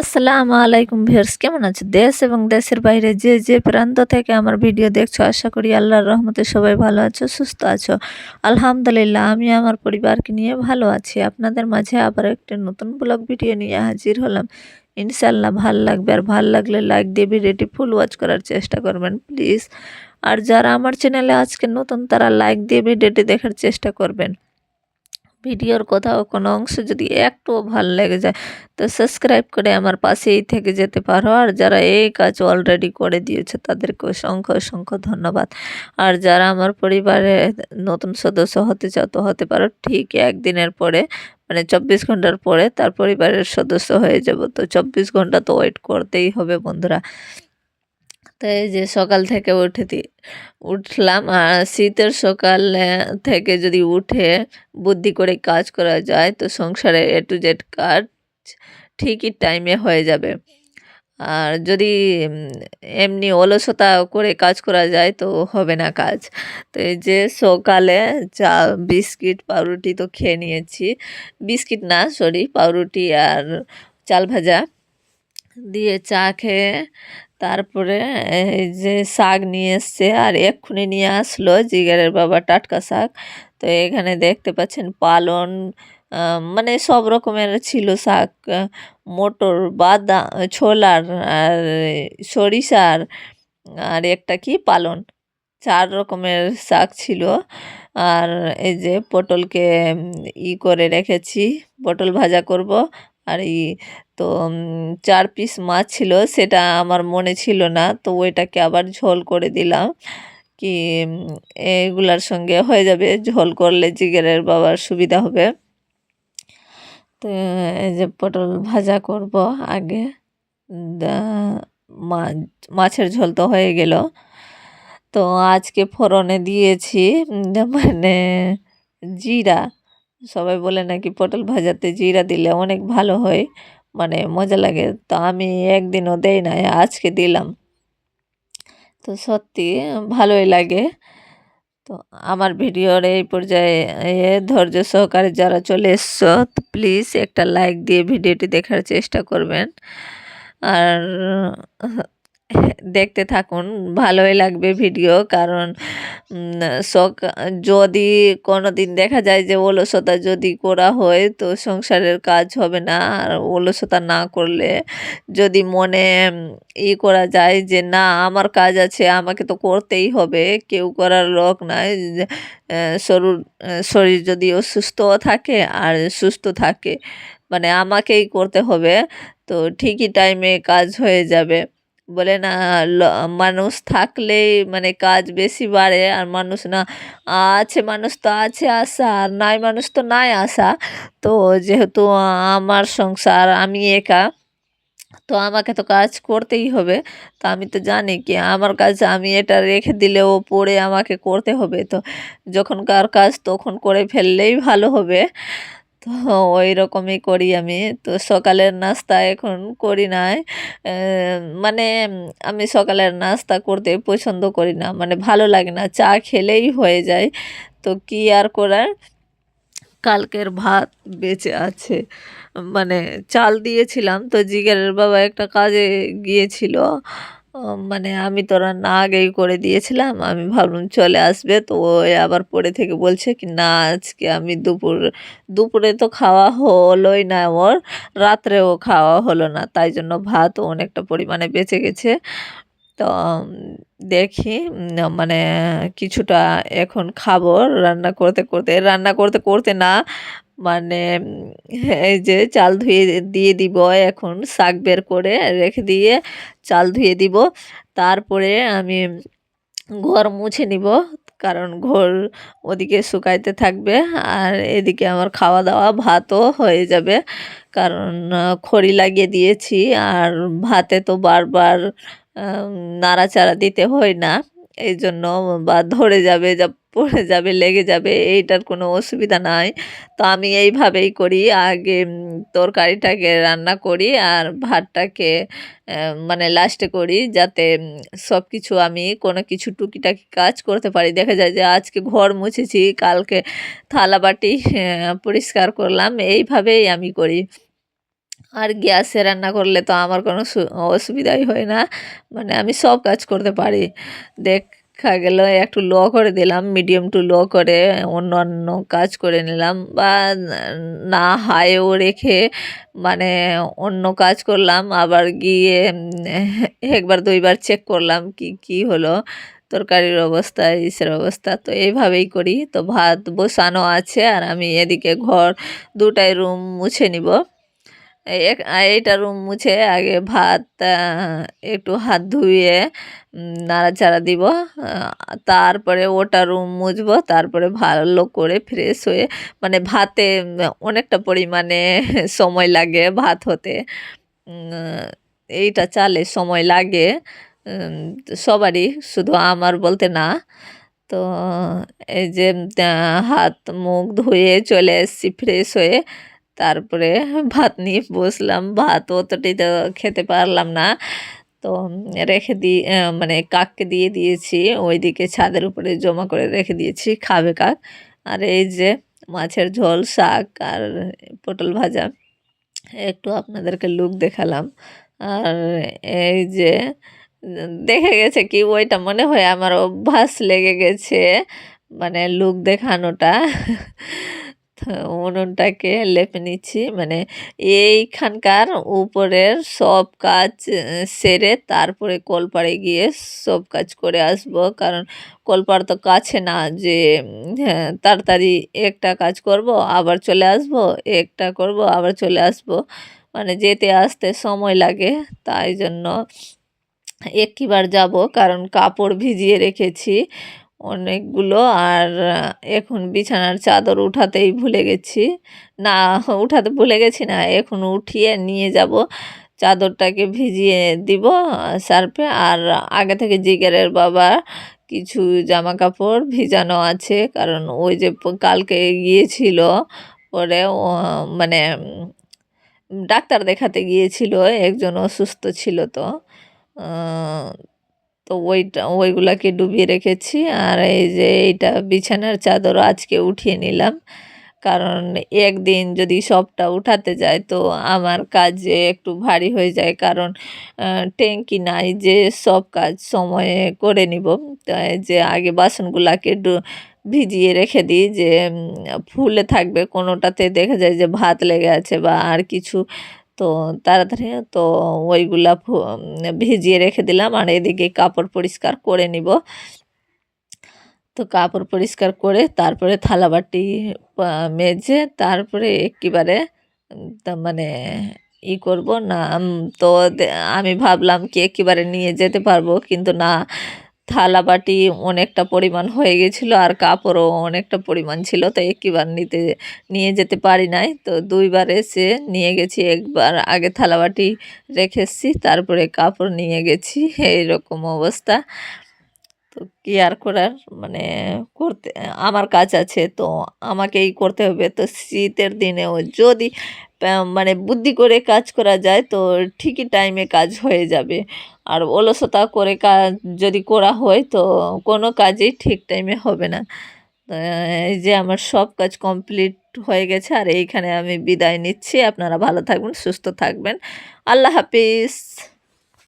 আসসালামু আলাইকুম ভিউয়ার্স, কেমন আছো? দেশ এবং দেশের বাইরে যে যে প্রান্ত থেকে আমার ভিডিও দেখছ, আশা করি আল্লাহর রহমতে সবাই ভালো আছো, সুস্থ আছো। আলহামদুলিল্লাহ, আমি আমার পরিবারকে নিয়ে ভালো আছি। আপনাদের মাঝে আবার একটা নতুন ব্লগ ভিডিও নিয়ে হাজির হলাম। ইনশাল্লাহ ভালো লাগবে আর ভালো লাগলে লাইক দিয়ে ভিডিওটি ফুল ওয়াচ করার চেষ্টা করবেন প্লিজ আর যারা আমার চ্যানেলে আজকে নতুন, তারা লাইক দিয়ে ভিডিওটি দেখার চেষ্টা করবেন। ভিডিওর কোথাও কোনো অংশ যদি একটুও ভালো লেগে যায়, তো সাবস্ক্রাইব করে আমার পাশেই থেকে যেতে পারো। আর যারা এই কাজ অলরেডি করে দিয়েছে, তাদেরকে অসংখ্য অসংখ্য ধন্যবাদ। আর যারা আমার পরিবারে নতুন সদস্য হতে চাও, তো হতে পারো। ঠিক একদিনের পরে মানে চব্বিশ ঘণ্টার পরে তার পরিবারের সদস্য হয়ে যাব। তো চব্বিশ ঘণ্টা তো ওয়েট করতেই হবে বন্ধুরা। তো এই যে সকাল থেকে উঠে উঠলাম। আর শীতের সকাল থেকে যদি উঠে বুদ্ধি করে কাজ করা যায়, তো সংসারে এ টু জেড কাজ ঠিকই টাইমে হয়ে যাবে। আর যদি এমনি অলসতা করে কাজ করা যায়, তো হবে না কাজ। তো এই যে সকালে চা, বিস্কিট, পাউরুটি তো খেয়ে নিয়েছি। বিস্কিট না সরি পাউরুটি আর চাল ভাজা। দিয়ে চা খেয়ে তারপরে এই যে শাক নিয়ে এসছে আর এক্ষুনি নিয়ে আসলো জিগারের বাবা টাটকা শাক। তো এখানে দেখতে পাচ্ছেন পালন মানে সব রকমের ছিল শাক, মোটর, বাদাম, ছোলার আর সরিষার আর একটা কি পালন, চার রকমের শাক ছিল। আর এই যে পটলকে ই করে রেখেছি, পটল ভাজা করব আর ই তো চার পিস মাছ ছিল, সেটা আমার মনে ছিল না, তো ওইটাকে আবার ঝোল করে দিলাম। কি এগুলার সঙ্গে হয়ে যাবে, ঝোল করলে জিগেরের বাবার সুবিধা হবে। তো, এই যে পটল ভাজা করব আগে। মাছের ঝোল তো হয়ে গেল। তো আজকে ফোড়নে দিয়েছি মানে জিরা। সবাই বলে নাকি পটল ভাজাতে জিরা দিলে অনেক ভালো হয় মানে মজা লাগে। তো আমি একদিনও দেই না আজকে দিলাম। তো সত্যি ভালোই লাগে। তো আমার ভিডিওর এই পর্যায়ে ধৈর্য সহকারে যারা চলে এসছো, তো প্লিজ একটা লাইক দিয়ে ভিডিওটি দেখার চেষ্টা করবেন। আর দেখতে থাকুন, ভালোই লাগবে ভিডিও। কারণ শখ, যদি কোনো দিন দেখা যায় যে অলসতা যদি করা হয়, তো সংসারের কাজ হবে না। আর অলসতা না করলে যদি মনে ই করা যায় যে, না, আমার কাজ আছে, আমাকে তো করতেই হবে। কেউ করার লোক নাই। শরীর শরীর যদি অসুস্থ থাকে আর সুস্থ থাকে মানে আমাকেই করতে হবে, তো ঠিকই টাইমে কাজ হয়ে যাবে। বলে না মানুষ থাকলেই মানে কাজ বেশি বাড়ে আর মানুষ না। আছে মানুষ তো আছে আশা, আর নাই মানুষ তো নাই আশা। তো যেহেতু আমার সংসার, আমি একা, তো আমাকে তো কাজ করতেই হবে। তো আমি তো জানি কি, আমার কাজ আমি এটা রেখে দিলেও পড়ে আমাকে করতে হবে। তো যখনকার কাজ তখন করে ফেললেই ভালো হবে। তো ওই রকমই করি আমি। তো সকালের নাস্তা এখন করি নাই। মানে আমি সকালের নাস্তা করতে পছন্দ করি না। মানে ভালো লাগে না। চা খেলেই হয়ে যায়। তো কি আর করার? কালকের ভাত বেঁচে আছে। মানে চাল দিয়েছিলাম। তো জিগারের বাবা একটা কাজে গিয়েছিল। মানে আমি তো রান্না আগেই করে দিয়েছিলাম, আমি ভাবলাম চলে আসবে, তো ওই আবার পরে থেকে বলছে কি, না, আজকে আমি দুপুর, দুপুরে তো খাওয়া হলোই না ওর, রাত্রেও খাওয়া হলো না, তাই জন্য ভাত অনেকটা পরিমাণে বেঁচে গেছে। তো, দেখি মানে কিছুটা এখন খাব, রান্না করতে করতে, রান্না করতে করতে না মানে এই যে চাল ধুয়ে দিয়ে দিব এখন, শাক বের করে রেখে দিয়ে চাল ধুয়ে দিব। তারপরে আমি ঘর মুছে নিব, কারণ ঘর ওদিকে শুকাইতে থাকবে আর এদিকে আমার খাওয়া দাওয়া ভাতও হয়ে যাবে, কারণ খড়ি লাগিয়ে দিয়েছি আর ভাতে তো বারবার নাড়াচাড়া দিতে হয় না এই জন্য বা ধরে যাবে যা পড়ে যাবে, লেগে যাবে, এইটার কোনো অসুবিধা নাই। তো আমি এইভাবেই করি, আগে তরকারিটাকে রান্না করি আর ভাতটাকে মানে লাস্টে করি যাতে সব কিছু আমি কোনো কিছু টুকিটাকি কাজ করতে পারি। দেখা যায় যে আজকে ঘর মুছেছি, কালকে থালা বাটি পরিষ্কার করলাম, এইভাবেই আমি করি। আর গ্যাসে রান্না করলে তো আমার কোনো অসুবিধাই হয় না। মানে আমি সব কাজ করতে পারি। দেখা গেল একটু লো করে দিলাম মিডিয়াম টু লো করে অন্য অন্য কাজ করে নিলাম বা না হাইও রেখে মানে অন্য কাজ করলাম, আবার গিয়ে একবার দুইবার চেক করলাম কি কি হলো, তরকারির অবস্থা, ইসের অবস্থা, তো এইভাবেই করি। তো ভাত বসানো আছে আর আমি এদিকে ঘর দুটাই রুম মুছে নিব। এইটা রুম মুছে আগে ভাত একটু হাত ধুয়ে নাড়াচাড়া দিব তারপরে ওটা রুম মুছবো, তারপরে ভালো করে ফ্রেশ হয়ে মানে ভাতে অনেকটা পরিমাণে সময় লাগে ভাত হতে এইটা চালে সময় লাগে সবারই, শুধু আমার বলতে না, তো এই যে হাত মুখ ধুয়ে চলে এসেছি ফ্রেশ হয়ে তারপরে ভাত নিয়ে বসলাম। ভাত অতটাই তো খেতে পারলাম না। তো রেখে দিয়ে মানে কাককে দিয়ে দিয়েছি। ওইদিকে ছাদের উপরে জমা করে রেখে দিয়েছি। খাবে কাক। আর এই যে মাছের ঝোল, শাক আর পটল ভাজা, একটু আপনাদেরকে লুক দেখালাম। আর এই যে, দেখে গেছে কি, ওইটা মনে হয় আমার অভ্যাস লেগে গেছে মানে লুক দেখানোটা। উনুনটাকে লেপে নিচ্ছি। মানে এইখানকার উপরের সব কাজ সেরে তারপরে কলপাড়ে গিয়ে সব কাজ করে আসব। কারণ কলপাড় তো কাছে না যে হ্যাঁ তাড়াতাড়ি একটা কাজ করব, আবার চলে আসব, একটা করব, আবার চলে আসব। মানে যেতে আসতে সময় লাগে, তাই জন্য একটিবার যাব। কারণ কাপড় ভিজিয়ে রেখেছি। অনেকগুলো আর এখন বিছানার চাদর উঠাতেই ভুলে গেছি। না, উঠাতে ভুলে গেছি না, এখন উঠিয়ে নিয়ে যাব। চাদরটাকে ভিজিয়ে দিব, সার্ফে। আর আগে থেকে জিগারের বাবা কিছু জামা কাপড় ভিজানো আছে, কারণ ওই যে কালকে গিয়েছিল, পরে মানে ডাক্তার দেখাতে গিয়েছিল, একজন অসুস্থ ছিল তো। তো ওইটা, ওইগুলাকে ডুবিয়ে রেখেছি। আর এই যে এইটা বিছানার চাদর আজকে উঠিয়ে নিলাম। কারণ একদিন যদি সবটা উঠাতে যায় তো আমার কাজে একটু ভারী হয়ে যায়। কারণ ট্যাঙ্কি নাই যে সব কাজ সময়ে করে নিব। যে আগে বাসনগুলাকে ভিজিয়ে রেখে দিই যে ফুলে থাকবে কোনোটাতে। দেখা যায় যে ভাত লেগে আছে বা আর কিছু তো তাড়াতাড়ি তো ওইগুলা ভিজিয়ে রেখে দিলাম। আর এদিকে কাপড় পরিষ্কার করে নিব। তো কাপড় পরিষ্কার করে তারপরে থালাবাটি মেজে তারপরে একেবারে মানে ই করব না তো আমি ভাবলাম কি একেবারে নিয়ে যেতে পারব। কিন্তু না থালাবাটি অনেকটা পরিমাণ হয়ে গেছিল আর কাপড়ও অনেকটা পরিমাণ ছিল, তো একইবার নিতে, নিয়ে যেতে পারি নাই। তো দুইবার এসে নিয়ে গেছি, একবার আগে থালা বাটি রেখেছি, তারপরে কাপড় নিয়ে গেছি, এইরকম অবস্থা। তো কি আর করার মানে করতে, আমার কাজ আছে, তো আমাকেই করতে হবে। তো শীতের দিনেও যদি মানে বুদ্ধি করে কাজ করা যায়, তো ঠিকই টাইমে কাজ হয়ে যাবে। আর অলসতা করে কাজ যদি করা হয়, তো কোনো কাজই ঠিক টাইমে হবে না। এই যে আমার সব কাজ কমপ্লিট হয়ে গেছে, আর এইখানে আমি বিদায় নিচ্ছি। আপনারা ভালো থাকবেন, সুস্থ থাকবেন। আল্লাহ হাফিজ।